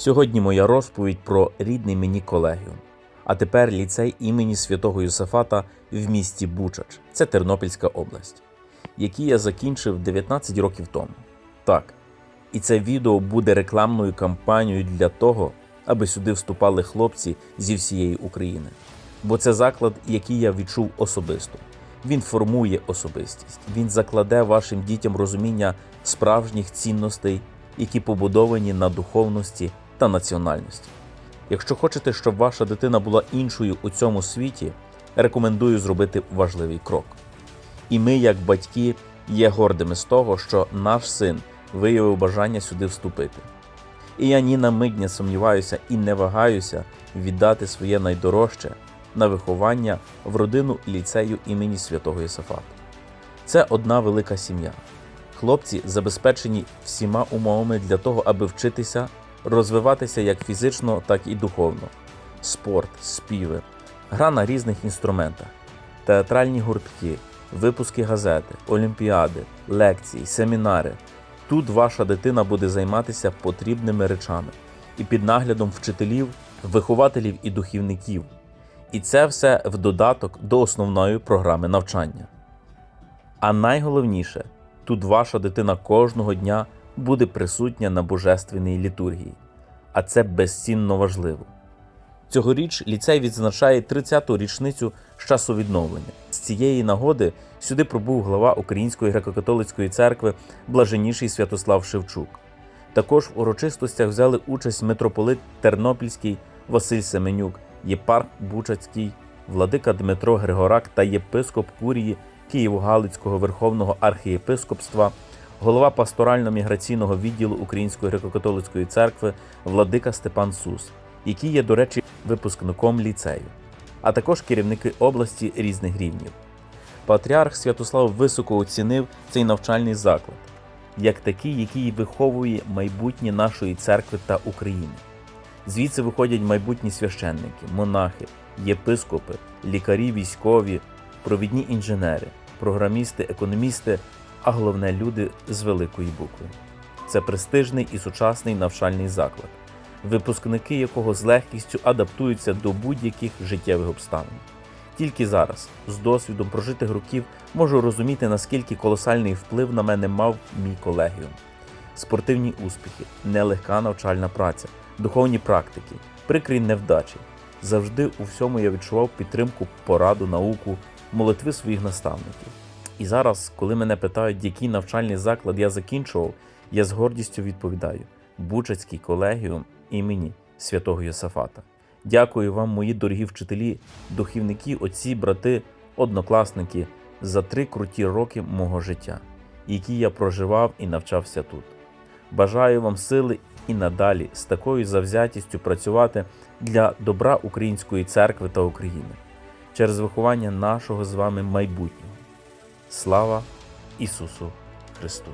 Сьогодні моя розповідь про рідний мені колегіум. А тепер ліцей імені святого Йосифата в місті Бучач, це Тернопільська область, який я закінчив 19 років тому. Так, і це відео буде рекламною кампанією для того, аби сюди вступали хлопці зі всієї України. Бо це заклад, який я відчув особисто. Він формує особистість, він закладе вашим дітям розуміння справжніх цінностей, які побудовані на духовності та національності. Якщо хочете, щоб ваша дитина була іншою у цьому світі, рекомендую зробити важливий крок. І ми, як батьки, є гордими з того, що наш син виявив бажання сюди вступити. І я ні на мить не сумніваюся і не вагаюся віддати своє найдорожче на виховання в родину ліцею імені святого Єсафата. Це одна велика сім'я. Хлопці забезпечені всіма умовами для того, аби вчитися, розвиватися як фізично, так і духовно. Спорт, співи, гра на різних інструментах, театральні гуртки, випуски газети, олімпіади, лекції, семінари. Тут ваша дитина буде займатися потрібними речами і під наглядом вчителів, вихователів і духівників. І це все в додаток до основної програми навчання. А найголовніше, тут ваша дитина кожного дня буде присутня на божественній літургії, а це безцінно важливо. Цьогоріч ліцей відзначає 30-ту річницю з часу відновлення. З цієї нагоди сюди пробув глава Української греко-католицької церкви Блаженніший Святослав Шевчук. Також в урочистостях взяли участь митрополит Тернопільський Василь Семенюк, єпарх Бучацький, владика Дмитро Григорак та єпископ Курії Києво-Галицького Верховного архієпископства, голова пасторально-міграційного відділу Української греко-католицької церкви Владика Степан Сус, який є, до речі, випускником ліцею, а також керівники області різних рівнів. Патріарх Святослав високо оцінив цей навчальний заклад як такий, який виховує майбутнє нашої церкви та України. Звідси виходять майбутні священники, монахи, єпископи, лікарі, військові, провідні інженери, програмісти, економісти, а головне люди з великої букви. Це престижний і сучасний навчальний заклад, випускники якого з легкістю адаптуються до будь-яких життєвих обставин. Тільки зараз, з досвідом прожитих років, можу розуміти, наскільки колосальний вплив на мене мав мій колегіум. Спортивні успіхи, нелегка навчальна праця, духовні практики, прикрі невдачі. Завжди у всьому я відчував підтримку, пораду, науку, молитви своїх наставників. І зараз, коли мене питають, який навчальний заклад я закінчував, я з гордістю відповідаю: Бучацький колегіум імені святого Йосафата. Дякую вам, мої дорогі вчителі, духівники, отці, брати, однокласники, за три круті роки мого життя, які я проживав і навчався тут. Бажаю вам сили і надалі з такою завзятістю працювати для добра української церкви та України через виховання нашого з вами майбутнього. Слава Ісусу Христу!